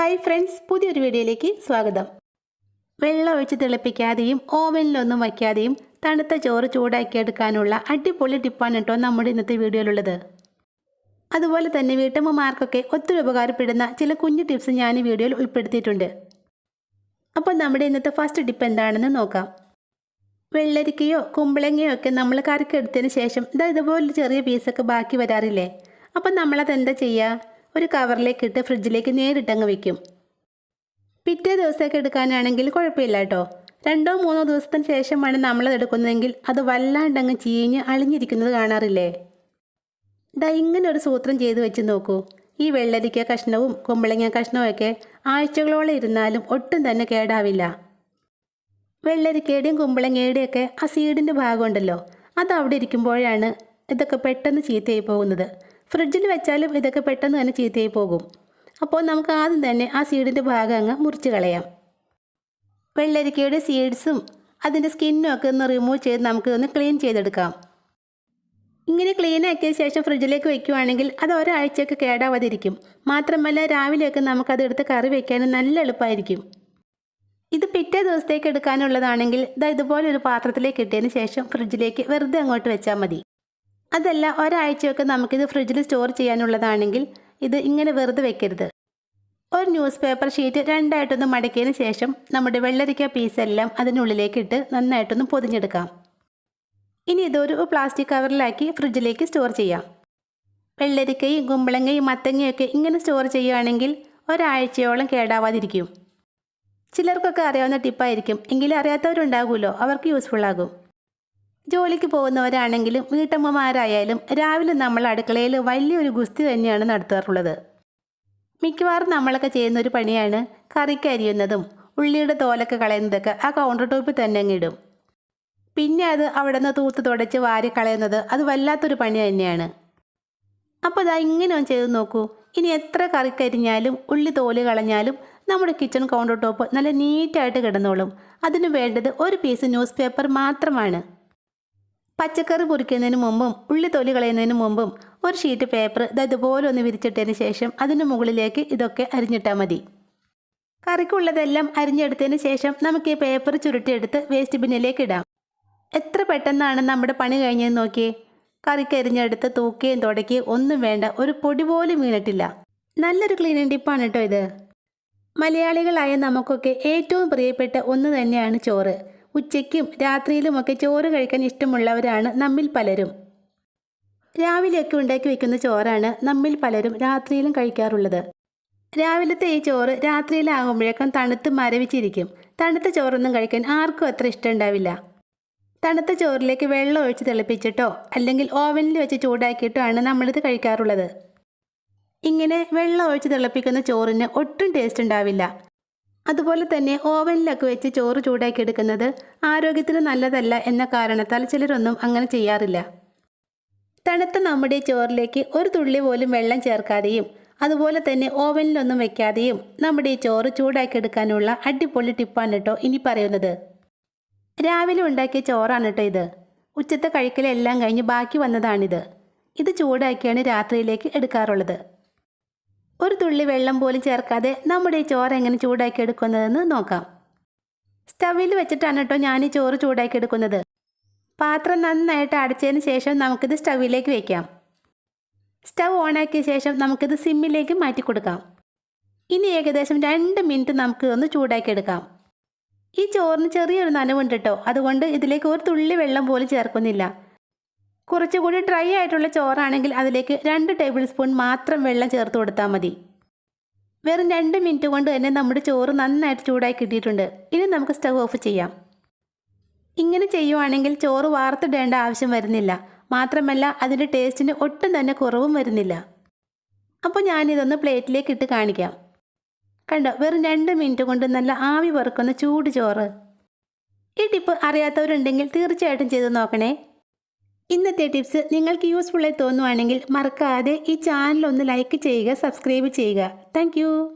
Hi friends പുതിയൊരു വീഡിയോയിലേക്ക് സ്വാഗതം. വെള്ളം ഒഴിച്ച് തിളപ്പിക്കാതെയും ഓവനിലൊന്നും വയ്ക്കാതെയും തണുത്ത ചോറ് ചൂടാക്കി എടുക്കാനുള്ള അടിപൊളി ടിപ്പാണ് കേട്ടോ നമ്മുടെ ഇന്നത്തെ വീഡിയോയിലുള്ളത്. അതുപോലെ തന്നെ വീട്ടമ്മമാർക്കൊക്കെ ഒത്തിരി ഉപകാരപ്പെടുന്ന ചില കുഞ്ഞു ടിപ്സ് ഞാൻ ഈ വീഡിയോയിൽ ഉൾപ്പെടുത്തിയിട്ടുണ്ട്. അപ്പോൾ നമ്മുടെ ഇന്നത്തെ ഫസ്റ്റ് ടിപ്പ് എന്താണെന്ന് നോക്കാം. വെള്ളരിക്കയോ കുമ്പളങ്ങയോ ഒക്കെ നമ്മൾ കറിക്കെടുത്തതിന് ശേഷം ഇതാ ഇതുപോലെ ചെറിയ പീസൊക്കെ ബാക്കി വരാറില്ലേ? അപ്പം നമ്മളത് എന്താ ചെയ്യുക? ഒരു കവറിലേക്ക് ഇട്ട് ഫ്രിഡ്ജിലേക്ക് നേരിട്ടങ്ങ് വെക്കും. പിറ്റേ ദിവസമൊക്കെ എടുക്കാനാണെങ്കിൽ കുഴപ്പമില്ല കേട്ടോ. രണ്ടോ മൂന്നോ ദിവസത്തിന് ശേഷമാണ് നമ്മളത് എടുക്കുന്നതെങ്കിൽ അത് വല്ലാണ്ടങ്ങ് ചീഞ്ഞ് അളിഞ്ഞിരിക്കുന്നത് കാണാറില്ലേ? ദാ ഇങ്ങനെ ഒരു സൂത്രം ചെയ്ത് വെച്ച് നോക്കൂ. ഈ വെള്ളരിക്ക കഷ്ണവും കുമ്പളങ്ങ കഷ്ണവുമൊക്കെ ആഴ്ചകളോളം ഇരുന്നാലും ഒട്ടും തന്നെ കേടാവില്ല. വെള്ളരിക്കയുടെയും കുമ്പളങ്ങയുടെയും ഒക്കെ ആ സീഡിന്റെ ഭാഗമുണ്ടല്ലോ. അത് അവിടെ ഇരിക്കുമ്പോഴാണ് ഇതൊക്കെ പെട്ടെന്ന് ചീത്തയായി പോകുന്നത്. ഫ്രിഡ്ജിൽ വെച്ചാലും ഇതൊക്കെ പെട്ടെന്ന് തന്നെ ചീത്തയായി പോകും. അപ്പോൾ നമുക്ക് ആദ്യം തന്നെ ആ സീഡിന്റെ ഭാഗം അങ്ങ് മുറിച്ച് കളയാം. വെള്ളരിക്കയുടെ സീഡ്സും അതിന്റെ സ്കിന്നും ഒക്കെ ഒന്ന് റിമൂവ് ചെയ്ത് നമുക്ക് ഒന്ന് ക്ലീൻ ചെയ്തെടുക്കാം. ഇങ്ങനെ ക്ലീൻ ആക്കിയ ശേഷം ഫ്രിഡ്ജിലേക്ക് വെക്കുകയാണെങ്കിൽ അത് ഒരാഴ്ചയൊക്കെ കേടാവാതിരിക്കും. മാത്രമല്ല രാവിലെയൊക്കെ നമുക്കത് എടുത്ത് കറി വയ്ക്കാനും നല്ല എളുപ്പമായിരിക്കും. ഇത് പിറ്റേ ദിവസത്തേക്ക് എടുക്കാനുള്ളതാണെങ്കിൽ ഇതാ ഇതുപോലെ ഒരു പാത്രത്തിലേക്ക് ഇട്ടതിന് ശേഷം ഫ്രിഡ്ജിലേക്ക് വെറുതെ അങ്ങോട്ട് വെച്ചാൽ മതി. അതല്ല ഒരാഴ്ചയൊക്കെ നമുക്കിത് ഫ്രിഡ്ജിൽ സ്റ്റോർ ചെയ്യാനുള്ളതാണെങ്കിൽ ഇത് ഇങ്ങനെ വെറുതെ വെക്കരുത്. ഒരു ന്യൂസ് പേപ്പർ ഷീറ്റ് രണ്ടായിട്ടൊന്ന് മടക്കിയതിന് ശേഷം നമ്മുടെ വെള്ളരിക്ക പീസെല്ലാം അതിനുള്ളിലേക്ക് ഇട്ട് നന്നായിട്ടൊന്ന് പൊതിഞ്ഞെടുക്കാം. ഇനി ഇതൊരു പ്ലാസ്റ്റിക് കവറിലാക്കി ഫ്രിഡ്ജിലേക്ക് സ്റ്റോർ ചെയ്യാം. വെള്ളരിക്കയും കുമ്പളങ്ങയും മത്തങ്ങയൊക്കെ ഇങ്ങനെ സ്റ്റോർ ചെയ്യുകയാണെങ്കിൽ ഒരാഴ്ചയോളം കേടാവാതിരിക്കും. ചിലർക്കൊക്കെ അറിയാവുന്ന ടിപ്പായിരിക്കും. എങ്കിലും അറിയാത്തവരുണ്ടാകുമല്ലോ അവർക്ക് യൂസ്ഫുൾ ആകും. ജോലിക്ക് പോകുന്നവരാണെങ്കിലും വീട്ടമ്മമാരായാലും രാവിലെ നമ്മൾ അടുക്കളയിൽ വലിയൊരു ഗുസ്തി തന്നെയാണ് നടത്താറുള്ളത്. മിക്കവാറും നമ്മളൊക്കെ ചെയ്യുന്ന ഒരു പണിയാണ് കറിക്ക് അരിയുന്നതും ഉള്ളിയുടെ തോലൊക്കെ കളയുന്നതൊക്കെ ആ കൗണ്ടർ ടോപ്പിൽ തന്നെ അങ്ങ് ഇടും. പിന്നെ അത് അവിടെ നിന്ന് തൂത്ത് തുടച്ച് വാരി കളയുന്നത് അത് വല്ലാത്തൊരു പണി തന്നെയാണ്. അപ്പോൾ ഇതാ ഇങ്ങനെ ഒന്ന് ചെയ്ത് നോക്കൂ. ഇനി എത്ര കറിക്കരിഞ്ഞാലും ഉള്ളി തോൽ കളഞ്ഞാലും നമ്മുടെ കിച്ചൺ കൗണ്ടർ ടോപ്പ് നല്ല നീറ്റായിട്ട് കിടന്നോളും. അതിന് വേണ്ടത് ഒരു പീസ് ന്യൂസ് പേപ്പർ മാത്രമാണ്. പച്ചക്കറി പൊരിക്കുന്നതിന് മുമ്പും ഉള്ളി തൊലി കളയുന്നതിന് മുമ്പും ഒരു ഷീറ്റ് പേപ്പർ ഇത് ഇതുപോലെ ഒന്ന് വിരിച്ചിട്ടതിന് ശേഷം അതിന് മുകളിലേക്ക് ഇതൊക്കെ അരിഞ്ഞിട്ടാൽ മതി. കറിക്കുള്ളതെല്ലാം അരിഞ്ഞെടുത്തതിന് ശേഷം നമുക്ക് ഈ പേപ്പർ ചുരുട്ടിയെടുത്ത് വേസ്റ്റ് ബിന്നിലേക്ക് ഇടാം. എത്ര പെട്ടെന്നാണ് നമ്മുടെ പണി കഴിഞ്ഞതെന്ന് നോക്കിയേ? കറിക്ക് അരിഞ്ഞെടുത്ത് തൂക്കുകയും തുടക്കി ഒന്നും വേണ്ട ഒരു പൊടി പോലും വീണിട്ടില്ല. നല്ലൊരു ക്ലീനിങ് ടിപ്പാണ് കേട്ടോ ഇത്. മലയാളികളായ നമുക്കൊക്കെ ഏറ്റവും പ്രിയപ്പെട്ട ഒന്ന് തന്നെയാണ് ചോറ്. ഉച്ചയ്ക്കും രാത്രിയിലുമൊക്കെ ചോറ് കഴിക്കാൻ ഇഷ്ടമുള്ളവരാണ് നമ്മിൽ പലരും. രാവിലെയൊക്കെ ഉണ്ടാക്കി വെക്കുന്ന ചോറാണ് നമ്മിൽ പലരും രാത്രിയിലും കഴിക്കാറുള്ളത്. രാവിലത്തെ ഈ ചോറ് രാത്രിയിലാകുമ്പോഴേക്കും തണുത്ത് മരവിച്ചിരിക്കും. തണുത്ത ചോറൊന്നും കഴിക്കാൻ ആർക്കും അത്ര ഇഷ്ടമുണ്ടാവില്ല തണുത്ത ചോറിലേക്ക് വെള്ളം ഒഴിച്ച് തിളപ്പിച്ചിട്ടോ അല്ലെങ്കിൽ ഓവനിൽ വെച്ച് ചൂടാക്കിയിട്ടോ ആണ് നമ്മളിത് കഴിക്കാറുള്ളത്. ഇങ്ങനെ വെള്ളം ഒഴിച്ച് തിളപ്പിക്കുന്ന ചോറിന് ഒട്ടും ടേസ്റ്റ് ഉണ്ടാവില്ല. അതുപോലെ തന്നെ ഓവനിലൊക്കെ വെച്ച് ചോറ് ചൂടാക്കി എടുക്കുന്നത് ആരോഗ്യത്തിന് നല്ലതല്ല എന്ന കാരണത്താൽ ചിലരൊന്നും അങ്ങനെ ചെയ്യാറില്ല. തണുത്ത നമ്മുടെ ചോറിലേക്ക് ഒരു തുള്ളി പോലും വെള്ളം ചേർക്കാതെയും അതുപോലെ തന്നെ ഓവനിലൊന്നും വെക്കാതെയും നമ്മുടെ ചോറ് ചൂടാക്കി എടുക്കാനുള്ള അടിപൊളി ടിപ്പാണ് കേട്ടോ ഇനി പറയുന്നത്. രാവിലെ ഉണ്ടാക്കിയ ചോറാണ് കേട്ടോ ഇത്. ഉച്ചത്തെ കഴിക്കലെല്ലാം കഴിഞ്ഞ് ബാക്കി വന്നതാണിത്. ഇത് ചൂടാക്കിയാണ് രാത്രിയിലേക്ക് എടുക്കാറുള്ളത്. ഒരു തുള്ളി വെള്ളം പോലും ചേർക്കാതെ നമ്മുടെ ഈ ചോറ് എങ്ങനെ ചൂടാക്കി എടുക്കുന്നതെന്ന് നോക്കാം. സ്റ്റവിൽ വെച്ചിട്ടാണ് കേട്ടോ ഞാൻ ഈ ചോറ് ചൂടാക്കി എടുക്കുന്നത്. പാത്രം നന്നായിട്ട് അടച്ചതിന് ശേഷം നമുക്കിത് സ്റ്റവിലേക്ക് വെക്കാം. സ്റ്റവ് ഓണാക്കിയ ശേഷം നമുക്കിത് സിമ്മിലേക്ക് മാറ്റി കൊടുക്കാം. ഇനി ഏകദേശം രണ്ട് മിനിറ്റ് നമുക്ക് ഒന്ന് ചൂടാക്കി എടുക്കാം. ഈ ചോറിന് ചെറിയൊരു നനവുണ്ട് കേട്ടോ. അതുകൊണ്ട് ഇതിലേക്ക് ഒരു തുള്ളി വെള്ളം പോലും ചേർക്കുന്നില്ല. കുറച്ചുകൂടി ഡ്രൈ ആയിട്ടുള്ള ചോറാണെങ്കിൽ അതിലേക്ക് രണ്ട് ടേബിൾ സ്പൂൺ മാത്രം വെള്ളം ചേർത്ത് കൊടുത്താൽ മതി. വെറും രണ്ട് മിനിറ്റ് കൊണ്ട് തന്നെ നമ്മുടെ ചോറ് നന്നായിട്ട് ചൂടായി കിട്ടിയിട്ടുണ്ട്. ഇനി നമുക്ക് സ്റ്റവ് ഓഫ് ചെയ്യാം. ഇങ്ങനെ ചെയ്യുവാണെങ്കിൽ ചോറ് വാർത്തിടേണ്ട ആവശ്യം വരുന്നില്ല. മാത്രമല്ല അതിന്റെ ടേസ്റ്റിന് ഒട്ടും തന്നെ കുറവും വരുന്നില്ല. അപ്പോൾ ഞാനിതൊന്ന് പ്ലേറ്റിലേക്ക് ഇട്ട് കാണിക്കാം. കണ്ടോ വെറും രണ്ട് മിനിറ്റ് കൊണ്ട് നല്ല ആവി പറക്കുന്ന ചൂട് ചോറ്. ഈ ടിപ്പ് അറിയാത്തവരുണ്ടെങ്കിൽ തീർച്ചയായിട്ടും ചെയ്ത് നോക്കണേ. ഇന്നത്തെ ടിപ്സ് നിങ്ങൾക്ക് യൂസ്ഫുള്ളായി തോന്നുവാണെങ്കിൽ മറക്കാതെ ഈ ചാനൽ ഒന്ന് ലൈക്ക് ചെയ്യുക സബ്സ്ക്രൈബ് ചെയ്യുക. താങ്ക്